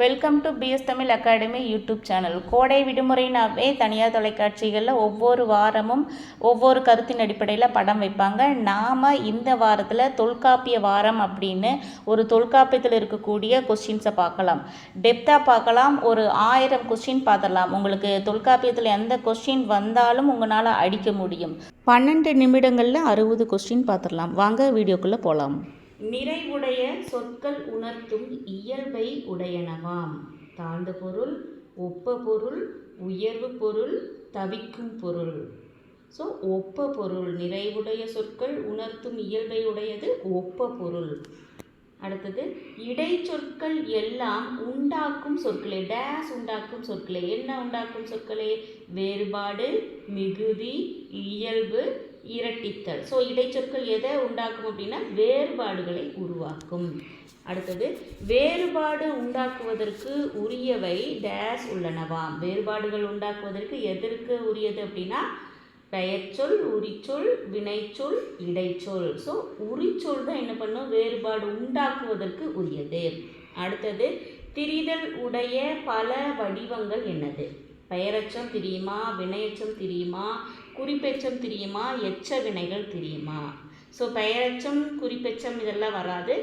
Welcome to PS Tamil academy YouTube channel கோடை விடுமுறைனாவே தனியார் தொலைக்காட்சிகளில் ஒவ்வொரு வாரமும் ஒவ்வொரு கருத்தின் அடிப்படையில் படம் வைப்பாங்க. நாம் இந்த வாரத்தில் தொல்காப்பிய வாரம் அப்படின்னு ஒரு தொல்காப்பியத்தில் இருக்கக்கூடிய கொஸ்டின்ஸை பார்க்கலாம். டெப்த்தாக பார்க்கலாம். ஒரு ஆயிரம் கொஸ்டின் பார்த்துடலாம். உங்களுக்கு தொல்காப்பியத்தில் எந்த கொஸ்டின் வந்தாலும் உங்களால் அடிக்க முடியும். பன்னெண்டு நிமிடங்களில் அறுபது கொஸ்டின் பார்த்துடலாம். வாங்க வீடியோக்குள்ளே போகலாம் நிறைவுடைய சொற்கள் உணர்த்தும் இயல்பை உடையனவாம். தாழ்ந்த பொருள் ஒப்ப பொருள் உயர்வு பொருள் தவிக்கும் பொருள். ஸோ ஒப்ப பொருள் நிறைவுடைய சொற்கள் உணர்த்தும் இயல்பை உடையது ஒப்ப பொருள். அடுத்தது இடைச்சொற்கள் எல்லாம் உண்டாக்கும் சொற்களே டேஸ் உண்டாக்கும் சொற்களே என்ன உண்டாக்கும் சொற்களே? வேறுபாடு மிகுதி இயல்பு இரட்டித்தல். ஸோ இடைச்சொற்கள் எதை உண்டாக்கும் அப்படின்னா வேறுபாடுகளை உருவாக்கும். அடுத்தது வேறுபாடு உண்டாக்குவதற்கு உரியவை டேஸ் உள்ளனவாம் வேறுபாடுகள் உண்டாக்குவதற்கு எதற்கு உரியது அப்படின்னா பெயர்ச்சொல் உரிச்சொல் வினைச்சொல் இடைச்சொல். ஸோ உரிச்சொல் தான் என்ன பண்ணும்? வேறுபாடு உண்டாக்குவதற்கு உரியது. அடுத்தது திரிதல் உடைய பல வடிவங்கள் என்னது? பெயரச்சம் தெரியுமா? வினையச்சம் தெரியுமா? குறிப்பெச்சம் தெரியுமா? எச்ச வினைகள் தெரியுமா? ஸோ பெயரச்சம் குறிப்பெச்சம் இதெல்லாம் வராது.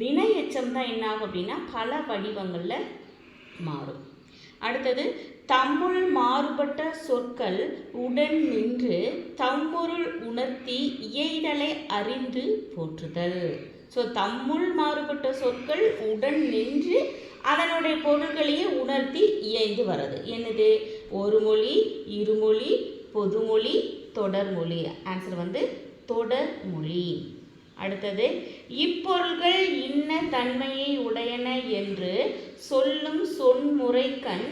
வினை எச்சம் தான் என்ன ஆகும் அப்படின்னா பல வடிவங்களில் மாறும். அடுத்தது தம்முள் மாறுபட்ட சொற்கள் உடன் நின்று தம்பொருள் உணர்த்தி இயைதலை அறிந்து போற்றுதல். ஸோ தம்முள் மாறுபட்ட சொற்கள் உடன் நின்று அதனுடைய பொருள்களையே உணர்த்தி இயைந்து வர்றது. என்னது? ஒரு மொழி இருமொழி பொதுமொழி தொடர்மொழி. ஆன்சர் வந்து தொடர்மொழி. அடுத்தது இப்பொருள்கள் இன்ன தன்மையை உடையன என்று சொல்லும் சொன்முறைக்கண்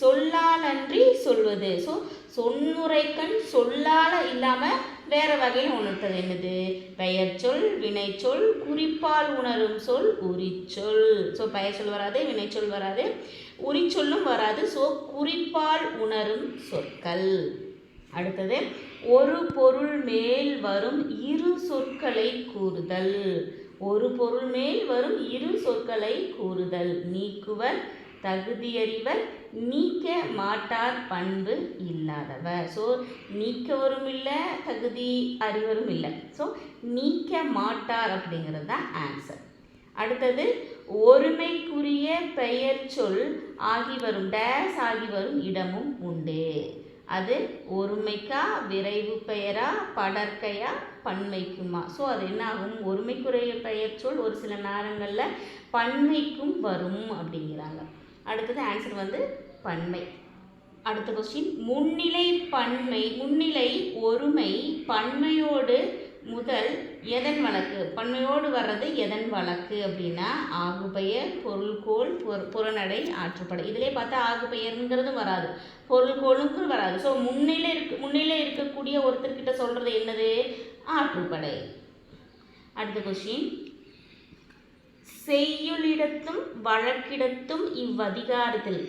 சொல்லாலன்றி சொல்வது. ஸோ சொன்முறைக்கண் சொல்லால இல்லாமல் வேற வகையில் உணர்த்தது என்னது? பெயர் சொல் வினைச்சொல் குறிப்பால் உணரும் சொல் உரிச்சொல். ஸோ பெயர் சொல் வராது வினைச்சொல் வராது உரிச்சொல்லும் வராது. ஸோ குறிப்பால் உணரும் சொற்கள். அடுத்தது ஒரு பொருள் மேல் வரும் இரு சொற்களை கூறுதல். ஒரு பொருள் மேல் வரும் இரு சொற்களை கூறுதல். நீக்குவர் தகுதியறிவர் நீக்க மாட்டார் பண்பு இல்லாதவர். ஸோ நீக்கவரும் இல்லை தகுதி அறிவரும் இல்லை. ஸோ நீக்க மாட்டார் அப்படிங்கிறது தான் ஆன்சர் அடுத்தது ஒருமைக்குரிய பெயர் சொல் ஆகி வரும் டேஸ் ஆகி வரும் இடமும் உண்டு. அது ஒருமைக்கா விரைவு பெயரா படற்கையா பன்மைக்குமா? ஸோ அது என்ன ஆகும்? ஒருமைக்குரிய பெயர் சொல் ஒரு சில நேரங்களில் பன்மைக்கும் வரும் அப்படிங்கிறாங்க. அடுத்தது ஆன்சர் வந்து பன்மை. அடுத்த கொஸ்டின் முன்னிலை பன்மை முன்னிலை ஒருமை பன்மையோடு முதல் எதன் வழக்கு? பன்மையோடு வர்றது எதன் வழக்கு அப்படின்னா ஆகுபெயர் பொருள்கோள் புற புறநடை ஆற்றுப்படை. இதிலே பார்த்தா ஆகுபெயருங்கிறதும் வராது. பொருள்கோளுங்கிறது வராது. ஸோ முன்னிலை இருக்கு முன்னிலை இருக்கக்கூடிய ஒருத்தர்கிட்ட சொல்கிறது என்னது? ஆற்றுப்படை. அடுத்த கொஸ்டின் செய்யுளிடத்தும் வழக்கிடத்தும் இவ்வதிகாரத்தில்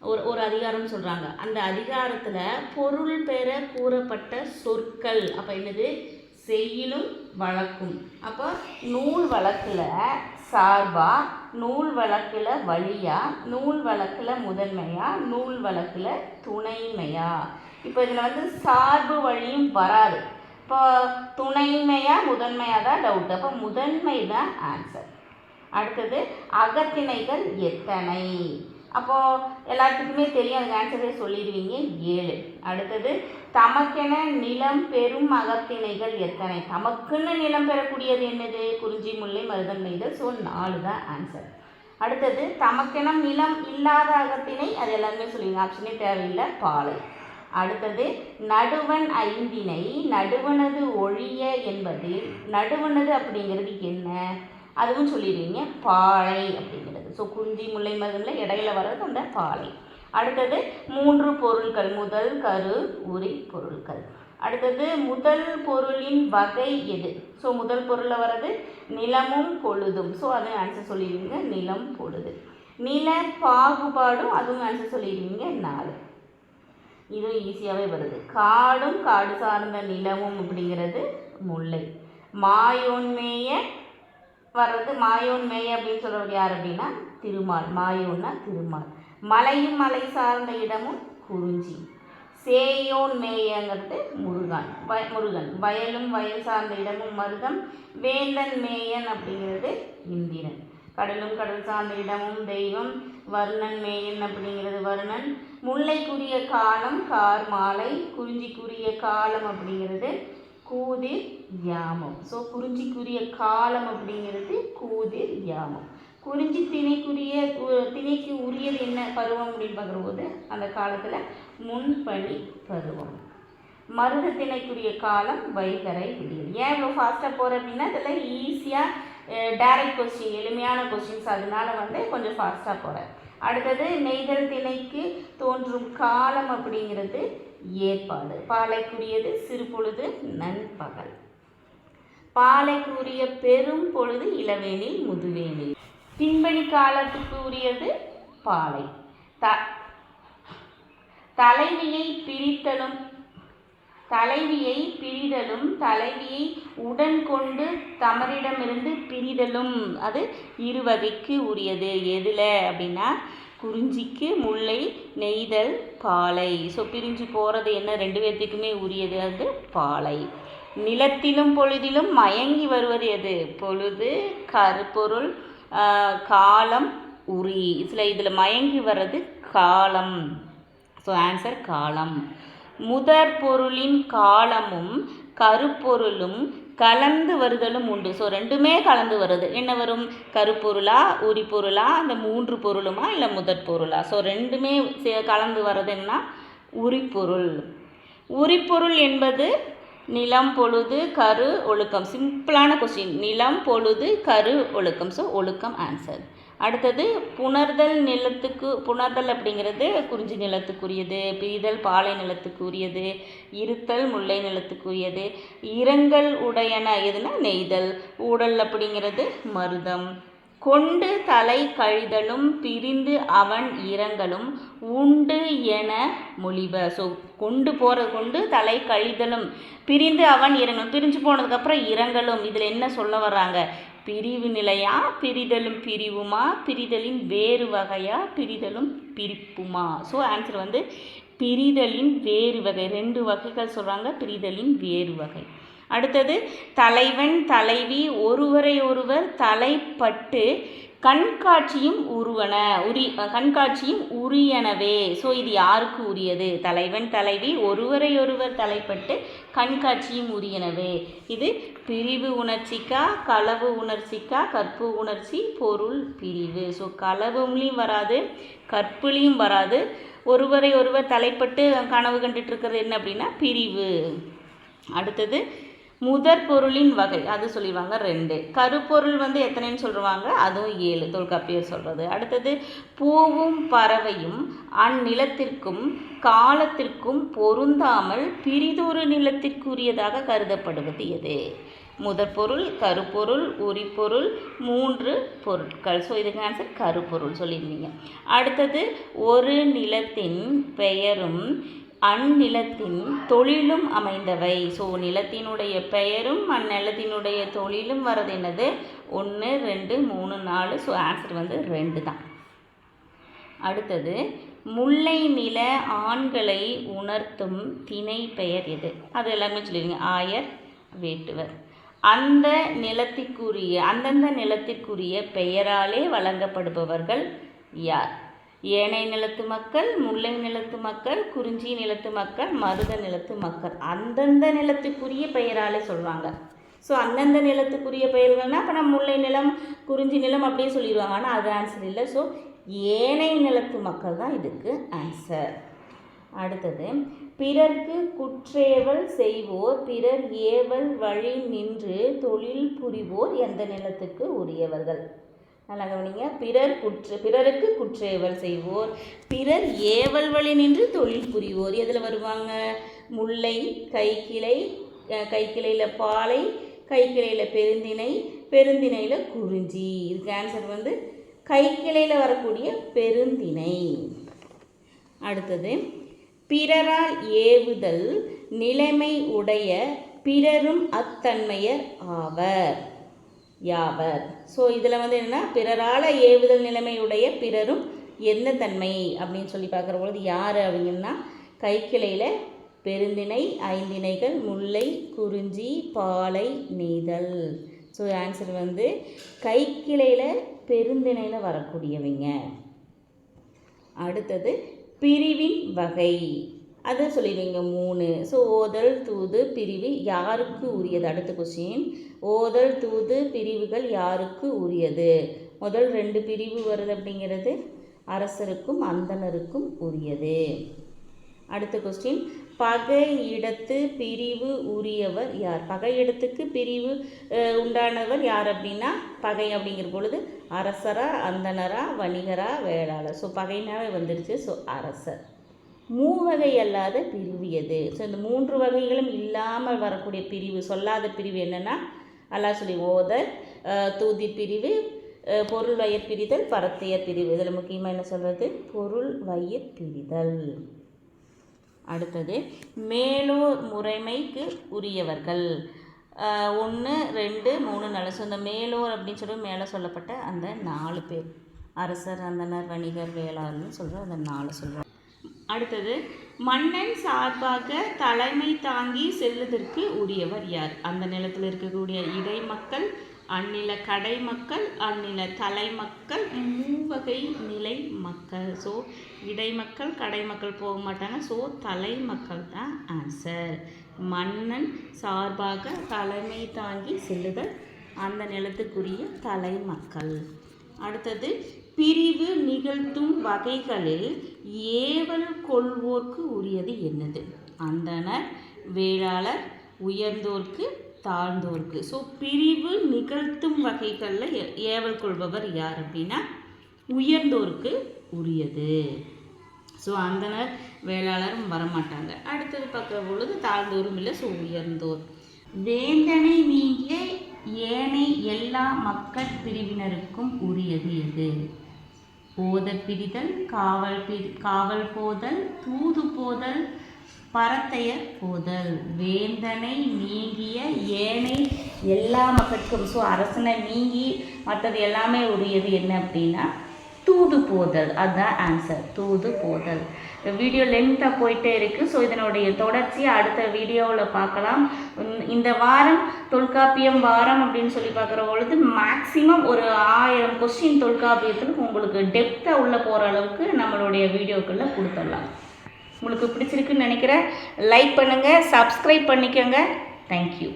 ஒரு ஒரு அதிகாரம்னு சொல்கிறாங்க அந்த அதிகாரத்தில் பொருள் பெற கூறப்பட்ட சொற்கள். அப்போ என்னது? செய்யுளும் வழக்கும் அப்போ நூல் வழக்கில் சார்பாக நூல் வழக்கில் வழியாக நூல் வழக்கில் முதன்மையாக நூல் வழக்கில் துணைமையா? இப்போ இதில் வந்து சார்பு வழியும் வராது. இப்போ துணைமையாக முதன்மையாக தான் டவுட் அப்போ முதன்மை தான் ஆன்சர் அடுத்தது அகத்திணைகள் எத்தனை? அப்போது எல்லாத்துக்குமே தெரியும் அதுக்கு ஆன்சரே சொல்லிடுவீங்க. ஏழு. அடுத்தது தமக்கென நிலம் பெறும் அகத்திணைகள் எத்தனை? தமக்குன்னு நிலம் பெறக்கூடியது என்னது? குறிஞ்சி முல்லை மருதன் நெய்தல். ஸோ நாலு தான் ஆன்சர் அடுத்தது தமக்கென நிலம் இல்லாத அகத்திணை அது எல்லாருமே சொல்லுவீங்க. ஆப்ஷனே தேவையில்லை. பாலை. அடுத்தது நடுவன் ஐந்தினை நடுவனது ஒழிய என்பது நடுவனது அப்படிங்கிறது என்ன? அதுவும் சொல்லிடுவீங்க பாழை அப்படிங்கிறது. ஸோ குந்தி முல்லை மருந்தில் இடையில வர்றது அந்த பாலை அடுத்தது மூன்று பொருட்கள் முதல் கரு உரி பொருட்கள் அடுத்தது முதல் பொருளின் வகை எது? ஸோ முதல் பொருளில் வர்றது நிலமும் பொழுதும். ஸோ அது ஆன்சர் சொல்லிடுவீங்க நிலம் பொழுது. நில பாகுபாடும் அதுவும் ஆன்சர் சொல்லிடுவீங்க நாலு இதுவும் ஈஸியாகவே வருது. காடும் காடு சார்ந்த நிலமும் அப்படிங்கிறது முல்லை. மாயோன்மேய வர்றது மாயோன் மேய் அப்படின்னு சொல்கிறவர் யார் அப்படின்னா? திருமால். மாயோன்னா திருமால். மலையும் மலை சார்ந்த இடமும் குறிஞ்சி. சேயோன் மேயங்கிறது முருகன். வ முருகன். வயலும் வயல் சார்ந்த இடமும் மருதம். வேந்தன் மேயன் அப்படிங்கிறது இந்திரன். கடலும் கடல் சார்ந்த இடமும் தெய்வம். வர்ணன் மேயன் அப்படிங்கிறது வருணன். முல்லைக்குரிய காலம் கார் மாலை குறிஞ்சிக்குரிய காலம் அப்படிங்கிறது கூதிர் யாமம். ஸோ குறிஞ்சிக்குரிய காலம் அப்படிங்கிறது கூதிர் யாமம். குறிஞ்சி திணைக்குரிய உ- திணைக்கு உரியது என்ன பருவம் அப்படின்னு பார்க்குறபோது அந்த காலத்தில் முன்பணி பருவம். மருத திணைக்குரிய காலம் வைகரை விடியல். ஏன் இவ்வளோ ஃபாஸ்ட்டாக போகிற அப்படின்னா இதெல்லாம் ஈஸியாக டைரக்ட் கொஸ்டின் எளிமையான கொஸ்டின்ஸ் அதனால வந்து கொஞ்சம் ஃபாஸ்ட்டாக போகிறேன் அடுத்தது நெய்தல் திணைக்கு தோன்றும் காலம் அப்படிங்கிறது ஏற்பாடு. பாலைக்குரியது சிறுபொழுது நண்பகல். பாலைக்குரிய பெரும் பொழுது இளவேனில் முதுவேனில். பின்பணி காலத்துக்கு உரியது பாலை. த தலைவியை பிரித்தலும் தலைவியை பிரிதலும் தலைவியை உடன் கொண்டு தமரிடமிருந்து பிரிதலும். அது இருவகைக்கு உரியது. எதில் அப்படின்னா குறிஞ்சிக்கு முல்லை நெய்தல் பாலை. ஸோ பிரிஞ்சு போகிறது என்ன? ரெண்டு பேர்த்துக்குமே உரியது அது பாலை. நிலத்திலும் பொழுதிலும் மயங்கி வருவது எது? பொழுது கருப்பொருள் காலம் உரி. இதில் இதில் மயங்கி வர்றது காலம். ஸோ ஆன்சர் காலம். முதற் பொருளின் காலமும் கருப்பொருளும் கலந்து வருதலும் உண்டு. ஸோ ரெண்டுமே கலந்து வருது. என்ன வரும்? கருப்பொருளா உரிப்பொருளா அந்த மூன்று பொருளுமா இல்லை முதற் பொருளா ஸோ ரெண்டுமே சே- கலந்து வர்றதுன்னா உரிப்பொருள். உரிப்பொருள் என்பது நிலம் பொழுது கரு ஒழுக்கம். சிம்பிளான கொஸ்டின் நிலம் பொழுது கரு ஒழுக்கம். ஸோ ஒழுக்கம் ஆன்சர் அடுத்தது புணர்தல் நிலத்துக்கு புணர்தல் அப்படிங்கிறது குறிஞ்சி நிலத்துக்குரியது பிரிதல் பாலை நிலத்துக்குரியது இருத்தல் முல்லை நிலத்துக்குரியது இரங்கல் உடையன எதுனா நெய்தல் ஊடல் அப்படிங்கிறது மருதம். கொண்டு தலை கழிதலும் பிரிந்து அவன் இரங்கலும் உண்டு என மொழிவ. ஸோ கொண்டு போகிறது கொண்டு தலை கழிதலும் பிரிந்து அவன் இரங்கலும் பிரிஞ்சு போனதுக்கப்புறம் இரங்கலும் இதில் என்ன சொல்ல வர்றாங்க? பிரிவு நிலையா? பிரிதலும் பிரிவுமா? பிரிதலின் வேறு வகையா? பிரிதலும் பிரிப்புமா? ஸோ ஆன்சர் வந்து பிரிதலின் வேறு வகை. ரெண்டு வகைகள் சொல்கிறாங்க பிரிதலின் வேறு வகை. அடுத்தது தலைவன் தலைவி ஒருவரை ஒருவர் தலைப்பட்டு கண்காட்சியும் உருவன உரி கண்காட்சியும் உரியனவே. ஸோ இது யாருக்கு உரியது? தலைவன் தலைவி ஒருவரை ஒருவர் தலைப்பட்டு கண்காட்சியும் உரியனவே. இது பிரிவு உணர்ச்சிக்கா களவு உணர்ச்சிக்கா கற்பு உணர்ச்சி பொருள் பிரிவு. ஸோ களவுலையும் வராது கற்புலையும் வராது. ஒருவரை ஒருவர் தலைப்பட்டு கனவு கண்டுட்டு இருக்கிறது என்ன அப்படின்னா பிரிவு. அடுத்தது முதற் பொருளின் வகை. அது சொல்லிடுவாங்க ரெண்டு. கருப்பொருள் வந்து எத்தனைன்னு சொல்லுவாங்க? அதுவும் ஏழு. தொல்காப்பியர் சொல்கிறது அடுத்தது பூவும் பறவையும் அந்நிலத்திற்கும் காலத்திற்கும் பொருந்தாமல் பிரிதொரு நிலத்திற்குரியதாக கருதப்படுவது எது? முதற்பொருள் கருப்பொருள் உரிப்பொருள் மூன்று பொருட்கள் ஸோ இதுக்கு ஆன்சர் கருப்பொருள் சொல்லியிருந்தீங்க. அடுத்தது ஒரு நிலத்தின் பெயரும் அந்நிலத்தின் தொழிலும் அமைந்தவை. ஸோ நிலத்தினுடைய பெயரும் அந்நிலத்தினுடைய தொழிலும் வர்றது என்னது? ஒன்று ரெண்டு மூணு நாலு. ஸோ ஆன்சர் வந்து ரெண்டு தான். அடுத்தது முல்லை நில ஆண்களை உணர்த்தும் திணை பெயர் எது? அது எல்லாமே சொல்லிடுங்க ஆயர் வேட்டுவர். அந்த நிலத்திற்குரிய அந்தந்த நிலத்திற்குரிய பெயராலே வழங்கப்படுபவர்கள் யார்? ஏனை நிலத்து மக்கள் முல்லை நிலத்து மக்கள் குறிஞ்சி நிலத்து மக்கள் மருத நிலத்து மக்கள். அந்தந்த நிலத்துக்குரிய பெயராலே சொல்லுவாங்க. ஸோ அந்தந்த நிலத்துக்குரிய பெயர்கள்னா இப்போ நம்ம முல்லை நிலம் குறிஞ்சி நிலம் அப்படியே சொல்லிடுவாங்க. ஆனால் அது ஆன்சர் இல்லை. ஸோ ஏனை நிலத்து மக்கள் தான் இதுக்கு ஆன்சர் அடுத்தது பிறர்க்கு குற்றேவல் செய்வோர் பிறர் ஏவல் வழி நின்று தொழில் புரிவோர் எந்த நிலத்துக்கு உரியவர்கள்? நல்லா கவனிங்க. பிறர் குற்று பிறருக்கு குற்றேவல் செய்வோர் பிறர் ஏவல் வழி நின்று தொழில் புரிவோர் எதில் வருவாங்க? முல்லை கைக்கிளை கைக்கிளையில் பாலை கைக்கிளையில் பெருந்திணை பெருந்திணையில் குறிஞ்சி. இதுக்கு ஆன்சர் வந்து கைக்கிளையில் வரக்கூடிய பெருந்திணை. அடுத்தது பிறரால் ஏவுதல் நிலைமை உடைய பிறரும் அத்தன்மையர் ஆவர். யாவர்? ஸோ இதில் வந்து என்னென்னா பிறரால் ஏவுதல் நிலைமையுடைய பிறரும் எந்த தன்மை அப்படின்னு சொல்லி பார்க்குற பொழுது யார் அப்படிங்கன்னா கைக்கிளையில் பெருந்திணை ஐந்திணைகள் முல்லை குறிஞ்சி பாலை நெய்தல். ஸோ ஆன்சர் வந்து கைக்கிளையில் பெருந்திணையில் வரக்கூடியவங்க. அடுத்தது பிரிவின் வகை. அதை சொல்லிடுவீங்க மூணு. ஸோ ஓதல் தூது பிரிவு யாருக்கு உரியது? அடுத்த கொஸ்டின் ஓதல் தூது பிரிவுகள் யாருக்கு உரியது? முதல் ரெண்டு பிரிவு வருது அப்படிங்கிறது அரசருக்கும் அந்தனருக்கும் உரியது. அடுத்த கொஸ்டின் பகை இடத்து பிரிவு உரியவர் யார்? பகை இடத்துக்கு பிரிவு உண்டானவர் யார் அப்படின்னா பகை அப்படிங்கிற பொழுது அரசரா அந்தனரா வணிகரா வேளாளர். ஸோ பகைனாவே வந்துடுச்சு ஸோ அரசர். மூவகை அல்லாத பிரிவு எது? ஸோ இந்த மூன்று வகைகளும் இல்லாமல் வரக்கூடிய பிரிவு சொல்லாத பிரிவு என்னென்னா அல்லாஹ் சொல்லி ஓதல் தூதி பிரிவு பொருள் வயிற் பிரிதல் பரத்தையர் பிரிவு. இதில் முக்கியமாக என்ன சொல்கிறது பொருள் வயிற் பிரிதல். அடுத்தது மேலோர் முறைமைக்கு உரியவர்கள் ஒன்று ரெண்டு மூணு நல்ல ஸோ இந்த மேலோர் அப்படின்னு சொல்லி மேலே சொல்லப்பட்ட அந்த நாலு பேர். அரசர் அந்தனர் வணிகர் வேளாளர்னு சொல்கிற அந்த நாலு சொல்கிறோம் அடுத்தது மன்னன் சார்பாக தலைமை தாங்கி செல்லுதற்கு உரியவர் யார்? அந்த நிலத்தில் இருக்கக்கூடிய இடைமக்கள் அந்நில கடை மக்கள் அந்நில தலைமக்கள் மூவகை நிலை மக்கள். ஸோ இடைமக்கள் கடை மக்கள் போக மாட்டாங்க. ஸோ தலைமக்கள் தான் ஆன்சர் மன்னன் சார்பாக தலைமை தாங்கி செல்லுதல் அந்த நிலத்துக்குரிய தலைமக்கள் அடுத்தது பிரிவு நிகழ்த்தும் வகைகளில் ஏவல் கொள்வோர்க்கு உரியது என்னது? அந்தனர் வேளாளர் உயர்ந்தோர்க்கு தாழ்ந்தோர்க்கு. ஸோ பிரிவு நிகழ்த்தும் வகைகளில் ஏவல் கொள்பவர் யார் அப்படின்னா உயர்ந்தோருக்கு உரியது. ஸோ அந்தனர் வேளாளரும் வரமாட்டாங்க. அடுத்தது பார்க்குற பொழுது தாழ்ந்தோரும் இல்லை ஸோ உயர்ந்தோர். வேந்தனை நீங்கிய ஏனை எல்லா மக்கள் பிரிவினருக்கும் உரியது எது? போத பிரிதல் காவல் பிரி காவல் போதல் தூது போதல் பரத்தைய போதல். வேந்தனை நீங்கிய ஏனை எல்லா மக்களுக்கும் ஸோ அரசனை நீங்கி மற்றது எல்லாமே உரியது என்ன அப்படின்னா தூது போதல். அதுதான் ஆன்சர் தூது போதல். இந்த வீடியோ லென்த்தாக போயிட்டே இருக்குது ஸோ இதனுடைய தொடர்ச்சியை அடுத்த வீடியோவில் பார்க்கலாம். இந்த வாரம் தொல்காப்பியம் வாரம் அப்படின்னு சொல்லி பார்க்குற பொழுது மேக்ஸிமம் ஒரு ஆயிரம் கொஸ்டின் தொல்காப்பியத்தில் உங்களுக்கு டெப்த்தாக உள்ளே போகிற அளவுக்கு நம்மளுடைய வீடியோக்களில் கொடுத்துடலாம். உங்களுக்கு பிடிச்சிருக்குன்னு நினைக்கிறேன். லைக் பண்ணுங்கள் சப்ஸ்கிரைப் பண்ணிக்கோங்க. தேங்க்யூ